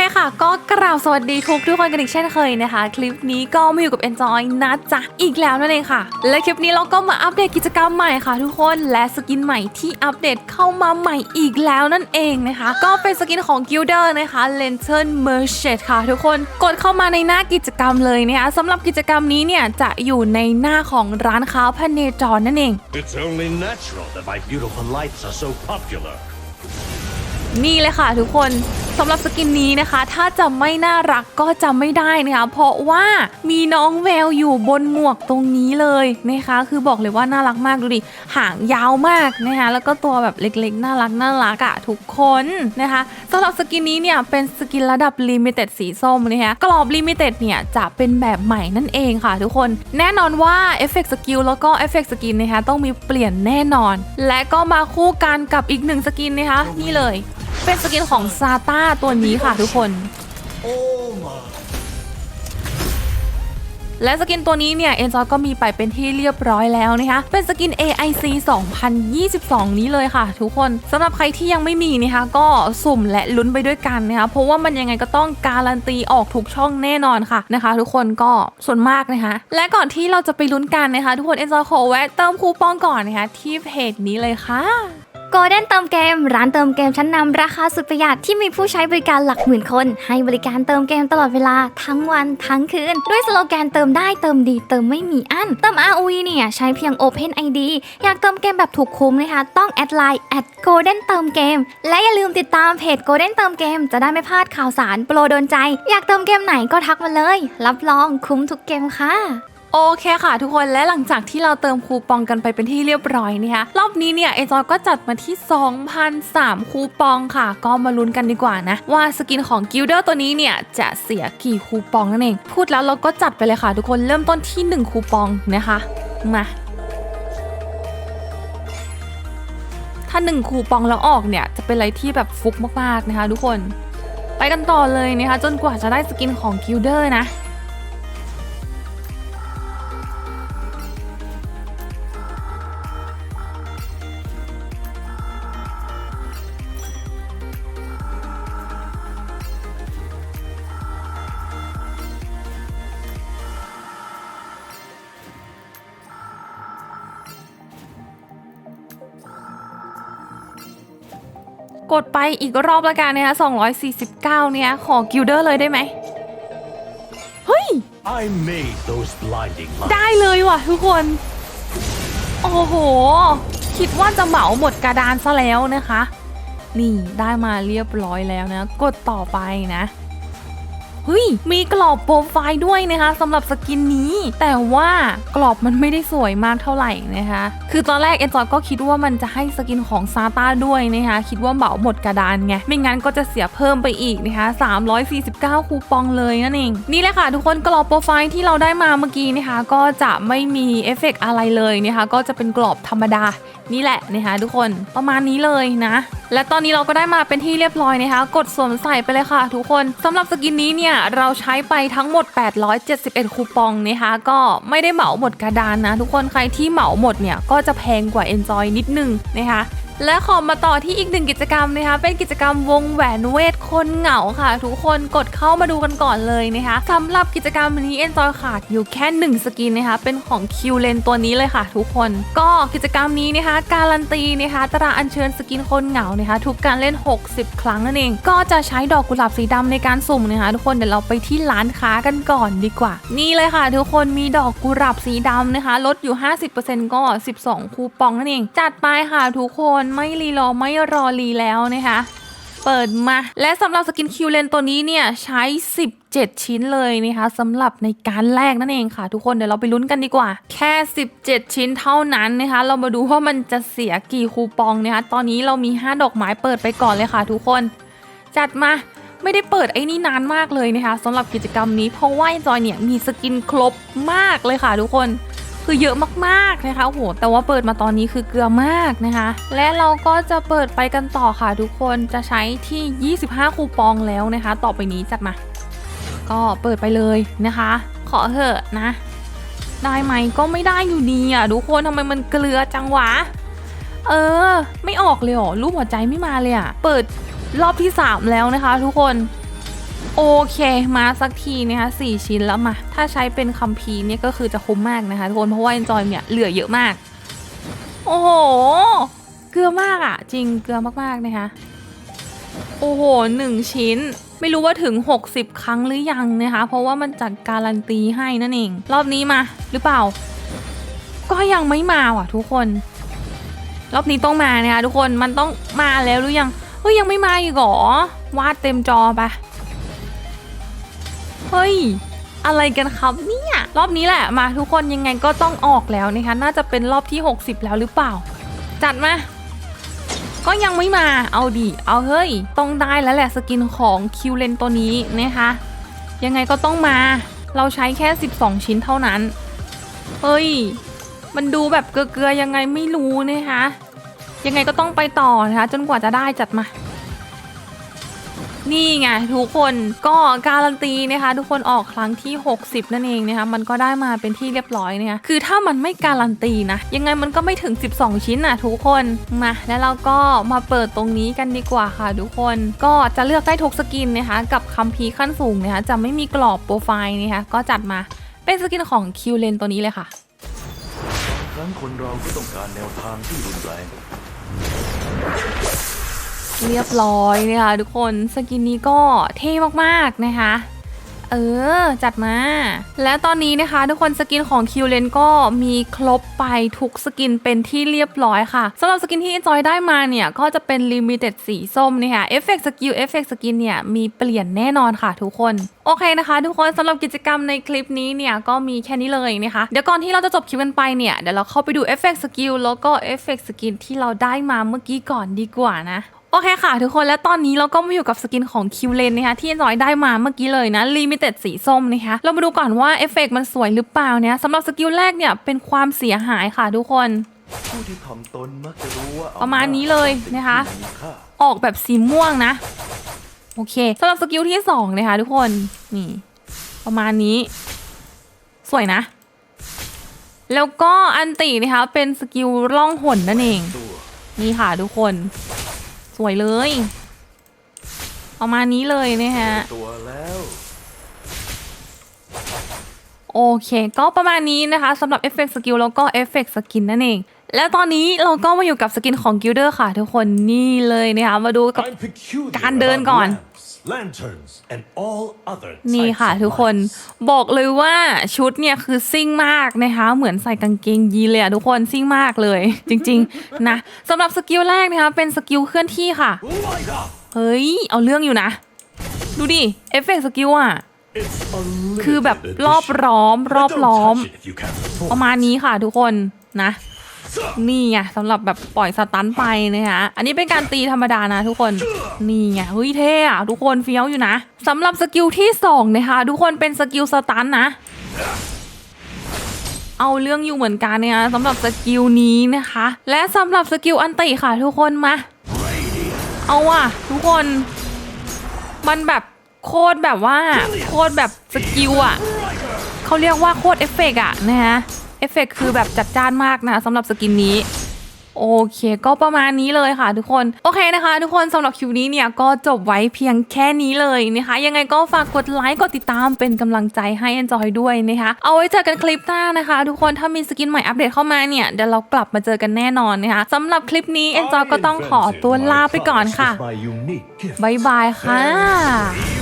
เคค่ะ ก็กราบสวัสดีทุกทุกคนกันอีกเช่นเคยนะคะ คลิปนี้ก็มาอยู่กับ Enjoy นะจ๊ะอีกแล้วนั่นเองค่ะ และคลิปนี้เราก็มาอัปเดตกิจกรรมใหม่ค่ะ ทุกคนและสกินใหม่ที่อัปเดตเข้ามาใหม่อีกแล้วนั่นเองนะคะ ก็เป็นสกินของ Gilder นะคะ Lantern Merchant ค่ะ ทุกคนกดเข้ามาในหน้ากิจกรรมเลยนะคะสำหรับกิจกรรมนี้เนี่ยจะอยู่ในหน้าของร้านค้าพเนจรนั่นเอง It's only natural that my beautiful lights are so popular. นี่เลยค่ะทุกคนสำหรับสกินนี้นะคะ ถ้าจะไม่น่ารักก็จะไม่ได้นะคะ เพราะว่ามีน้องแววอยู่บนหมวกตรงนี้เลยนะคะ คือบอกเลยว่าน่ารักมากดูดิหางยาวมากนะคะแล้วก็ตัวแบบเล็กๆ น่ารักน่ารักอะทุกคนนะคะสำหรับสกินนี้เนี่ยเป็นสกินระดับลิมิเต็ดสีส้มนะคะกรอบลิมิเต็ดเนี่ยจะเป็นแบบใหม่นั่นเองค่ะทุกคน แน่นอนว่าเอฟเฟกต์สกิลแล้วก็เอฟเฟกต์สกินนะคะต้องมีเปลี่ยนแน่นอน และก็มาคู่กันกับอีกหนึ่งสกินนะคะนี่เลย เป็นสกินของซาต้าตัวนี้ค่ะทุกคน และสกินตัวนี้เนี่ยเอ็นจอยก็มีไปเป็นที่เรียบร้อยแล้วนะคะ เป็นสกิน AIC 2022 นี้เลยค่ะ ทุกคนสำหรับใครที่ยังไม่มีนะคะก็สุ่มและลุ้นไปด้วยกันนะคะเพราะว่ามันยังไงก็ต้องการันตีออกทุกช่องแน่นอนค่ะนะคะ ทุกคนก็ส่วนมากนะคะ และก่อนที่เราจะไปลุ้นกันนะคะ ทุกคนเอ็นจอยขอแวะเติมคูปองก่อนนะคะที่เพจนี้เลยค่ะ โกลเด้นเติมเกม ร้านเติมเกมชั้นนำราคาสุดประหยัดที่มีผู้ใช้บริการหลักหมื่นคน ให้บริการเติมเกมตลอดเวลาทั้งวันทั้งคืน ด้วยสโลแกนเติมได้เติมดีเติมไม่มีอันเติม ROE เนี่ยใช้เพียง Open ID อยากเติมเกมแบบถูกคุ้มนะคะต้องแอดไลน์แอดโกลเด้นเติมเกม และอย่าลืมติดตามเพจโกลเด้นเติมเกม จะได้ไม่พลาดข่าวสารโปรโดนใจ อยากเติมเกมไหนก็ทักมาเลย รับรองคุ้มทุกเกมค่ะ โอเคค่ะทุกคนและหลังจากที่เราเติมคูปองกันไปเป็นที่เรียบร้อยนะคะรอบนี้เนี่ยเอจอยก็จัดมาที่ 2,003 คูปองค่ะ ก็มาลุ้นกันดีกว่านะ ว่าสกินของกิลเดอร์ตัวนี้เนี่ยจะเสียกี่คูปองนั่นเอง พูดแล้วเราก็จัดไปเลยค่ะ ทุกคนเริ่มต้นที่ 1 คูปองนะคะมาถ้า 1 คูปองแล้วออกเนี่ยจะเป็นอะไรที่แบบฟุกมากๆนะคะ ทุกคน ไปกันต่อเลยนะคะจนกว่าจะได้สกินของกิลเดอร์นะ กดไปอีกรอบละกันนะคะ249 เนี่ย ขอกิลเดอร์เลยได้ไหม เฮ้ย I made those blinding lights. ได้เลยว่ะทุกคน โอ้โห คิดว่าจะเหมาหมดกระดานซะแล้วนะคะ นี่ได้มาเรียบร้อยแล้วนะ กดต่อไปนะ เฮ้ย มีกรอบโปรไฟล์ด้วยนะคะสำหรับสกินนี้ แต่ว่ากรอบมันไม่ได้สวยมากเท่าไหร่นะคะ คือตอนแรกเอ็นจอยก็คิดว่ามันจะให้สกินของซาต้าด้วยนะคะ คิดว่าเหมาหมดกระดานไง ไม่งั้นก็จะเสียเพิ่มไปอีกนะคะ 349 คูปองเลยนั่นเอง นี่แหละค่ะทุกคนกรอบโปรไฟล์ที่เราได้มาเมื่อกี้นะคะ ก็จะไม่มีเอฟเฟกอะไรเลยนะคะ ก็จะเป็นกรอบธรรมดา นี่แหละนะคะทุกคนประมาณนี้เลยนะ และตอนนี้เราก็ได้มาเป็นที่เรียบร้อยนะคะ กดสวมใส่ไปเลยค่ะ ทุกคนสำหรับสกินนี้เนี่ยเราใช้ไปทั้งหมด 871 คูปองนะคะก็ไม่ได้เหมาหมดกระดานนะ ทุกคนใครที่เหมาหมดเนี่ยก็จะแพงกว่า Enjoy นิดนึงนะคะ และขอมาต่อที่อีกหนึ่งกิจกรรมนะคะ เป็นกิจกรรมวงแหวนเวทคนเหงาค่ะ ทุกคนกดเข้ามาดูกันก่อนเลยนะคะสำหรับกิจกรรมนี้เอ็นจอยขาดอยู่แค่หนึ่งสกินนะคะ เป็นของคิวเลนตัวนี้เลยค่ะ ทุกคนก็กิจกรรมนี้นะคะ การันตีนะคะตราอัญเชิญสกินคนเหงานะคะทุกการเล่น 60 ครั้งนั่นเอง ก็จะใช้ดอกกุหลาบสีดำในการสุ่มนะคะทุกคนเดี๋ยวเราไปที่ร้านค้ากันก่อนดีกว่า นี่เลยค่ะ ทุกคนมีดอกกุหลาบสีดำนะคะ ลดอยู่ 50%ก็ 12 คูปองนั่นเอง จัดไปค่ะทุกคนไม่รีรอไม่รอรีแล้วนะคะเปิดมา และสำหรับสกินคิวเลนตัวนี้เนี่ยใช้ 17 ชิ้นเลยนะคะสำหรับในการแรกนั่นเองค่ะ ทุกคนเดี๋ยวเราไปลุ้นกันดีกว่า แค่ 17 ชิ้นเท่านั้นนะคะ เรามาดูว่ามันจะเสียกี่คูปองนะคะตอนนี้เรามี 5 ดอกไม้เปิดไปก่อนเลยค่ะ ทุกคน จัดมาไม่ได้เปิดไอ้นี่นานมากเลยนะคะสำหรับกิจกรรมนี้เพราะว่าจอยเนี่ยมีสกินครบมากเลยค่ะ ทุกคน คือเยอะมากๆนะคะโหแต่ว่าเปิดมาตอนนี้คือเกลือมากนะคะ และเราก็จะเปิดไปกันต่อค่ะทุกคนจะใช้ที่ 25 คูปองแล้วนะคะ ต่อไปนี้จัดมา ก็เปิดไปเลยนะคะ ขอเถอะนะ ได้ไหมก็ไม่ได้อยู่ดีอะทุกคนทำไมมันเกลือจังวะ เออ ไม่ออกเลยหรอรูปหัวใจไม่มาเลยอะเปิดรอบที่ 3 แล้วนะคะ ทุกคน โอเคมาสักทีนะคะสี่ชิ้นแล้วมา ถ้าใช้เป็นคัมภีร์เนี่ยก็คือจะคุ้มมากนะคะทุกคนเพราะว่า Enjoy เนี่ยเหลือเยอะมาก โอ้โห เกลือมากอะจริงเกลือมากๆนะคะโอ้โหหนึ่งชิ้น ไม่รู้ว่าถึง 60 ครั้งหรือยังนะคะ เพราะว่ามันจัดการันตีให้นั่นเอง รอบนี้มาหรือเปล่า ก็ยังไม่มาว่ะทุกคน รอบนี้ต้องมานะคะทุกคนมันต้องมาแล้วหรือยังเฮ้ยยังไม่มาอีกเหรอวาดเต็มจอไป เฮ้ย อะไรกันครับเนี่ยรอบนี้แหละมาทุกคนยังไงก็ต้องออกแล้วนะคะ น่าจะเป็นรอบที่ 60 แล้วหรือเปล่า จัดมา ก็ยังไม่มาเอาดิเอาเฮ้ย ต้องได้แล้วแหละสกินของคิวเลนตัวนี้นะคะ ยังไงก็ต้องมา เราใช้แค่ 12 ชิ้นเท่านั้น เฮ้ย มันดูแบบเกลือๆยังไงไม่รู้นะคะยังไงก็ต้องไปต่อนะคะ จนกว่าจะได้จัดมา นี่ไงทุกคนก็การันตีนะคะทุกคนออกครั้งที่ 60 นั่นเองนะคะมันก็ได้มาเป็นที่เรียบร้อยนะคะคือถ้ามันไม่การันตีนะ ยังไงมันก็ไม่ถึง 12 ชิ้นนะทุกคนมาแล้วเราก็มาเปิดตรงนี้กันดีกว่าค่ะทุกคนก็จะเลือกได้ทุกสกินนะคะกับคัมภีร์ขั้นสูงนะคะจะไม่มีกรอบโปรไฟล์นะคะก็จัดมาเป็นสกินของคิวเลนตัวนี้เลยค่ะครั้งคนเราก็ต้องการแนวทางที่รุนแรง เรียบร้อยนะคะทุกคนสกินนี้ก็เท่มากๆนะคะ เออ จัดมา และตอนนี้นะคะทุกคนสกินของคิวเลนก็มีครบไปทุกสกินเป็นที่เรียบร้อยค่ะสำหรับสกินที่จอยได้มาเนี่ย ก็จะเป็นลิมิเต็ดสีส้มนะคะเอฟเฟกต์สกิลเอฟเฟกต์สกินเนี่ย มีเปลี่ยนแน่นอนค่ะทุกคนโอเคนะคะ ทุกคนสำหรับกิจกรรมในคลิปนี้เนี่ย ก็มีแค่นี้เลยนะคะ เดี๋ยวก่อนที่เราจะจบคลิปกันไปเนี่ย เดี๋ยวเราเข้าไปดูเอฟเฟกต์สกิลแล้วก็เอฟเฟกต์สกินที่เราได้มาเมื่อกี้ก่อนดีกว่านะ โอเคค่ะทุกคนและตอนนี้เราก็มาอยู่กับสกินของคิวเลนนะคะที่จอยได้มาเมื่อกี้เลยนะลิมิเต็ดสีส้มนะคะเรามาดูก่อนว่าเอฟเฟกต์มันสวยหรือเปล่าเนี่ยสำหรับสกิลแรกเนี่ยเป็นความเสียหายค่ะทุกคนผู้ที่ถ่อมตนมักจะรู้ว่าประมาณนี้เลยนะคะมีค่าออกแบบสีม่วงนะ โอเคสำหรับสกิลที่สองนะคะทุกคนนี่ประมาณนี้ สวยนะ แล้วก็อันตินะคะเป็นสกิลล่องหนนั่นเองตัวนี่ค่ะทุกคน สวยเลยประมาณนี้เลยนะคะตัวแล้วโอเค ก็ประมาณนี้นะคะสำหรับเอฟเฟกต์สกิลแล้วก็เอฟเฟกต์สกินนั่นเอง และตอนนี้เราก็มาอยู่กับสกินของกิลเดอร์ค่ะทุกคนนี่เลยนะคะมาดูกับ I'm peculiar การเดิน about ก่อน lamps, lanterns, and all other นี่ types ค่ะ of ทุกคน lights. บอกเลยว่าชุดเนี่ยคือซิ่งมากนะคะ เหมือนใส่กางเกงยีนเลยอะทุกคนซิ่งมากเลย จริง ๆ นะสำหรับสกิลแรกนะคะ เป็นสกิลเคลื่อนที่ค่ะ Light up! เฮ้ย เอาเรื่องอยู่นะ ดูดิ เอฟเฟกต์สกิลอะ It's a คือแบบ limited รอบ edition. ล้อม รอบ Don't ล้อม touch it if you can't afford ประมาณนี้ค่ะทุกคนนะ นี่ไงสำหรับแบบปล่อยสตันไปนะคะอันนี้เป็นการตีธรรมดานะทุกคนนี่ไงเฮ้ยเท่อะทุกคนเฟี้ยวอยู่นะสำหรับสกิลที่สองนะคะทุกคนเป็นสกิลสตันนะเอาเรื่องอยู่เหมือนกันเนะคะสำหรับสกิลนี้นะคะ และสำหรับสกิลอันติค่ะทุกคนมา เอาว่ะทุกคน มันแบบโคตรแบบว่าโคตรแบบสกิลอะเขาเรียกว่าโคตรเอฟเฟกต์อะนะฮะ เอฟเฟกต์คือแบบจัดจ้านมากนะสำหรับสกินนี้โอเคก็ประมาณนี้เลยค่ะทุกคน โอเคนะคะ ทุกคนสำหรับคลิปนี้เนี่ยก็จบไว้เพียงแค่นี้เลยนะคะ ยังไงก็ฝากกดไลค์กดติดตามเป็นกำลังใจให้ Enjoy ด้วยนะคะ เอาไว้เจอกันคลิปหน้านะคะ ทุกคนถ้ามีสกินใหม่อัปเดตเข้ามาเนี่ยเดี๋ยวเรากลับมาเจอกันแน่นอนนะคะสำหรับคลิปนี้ Enjoy ก็ต้องขอตัวลาไปก่อนค่ะ My unique gift. บ๊ายบายค่ะ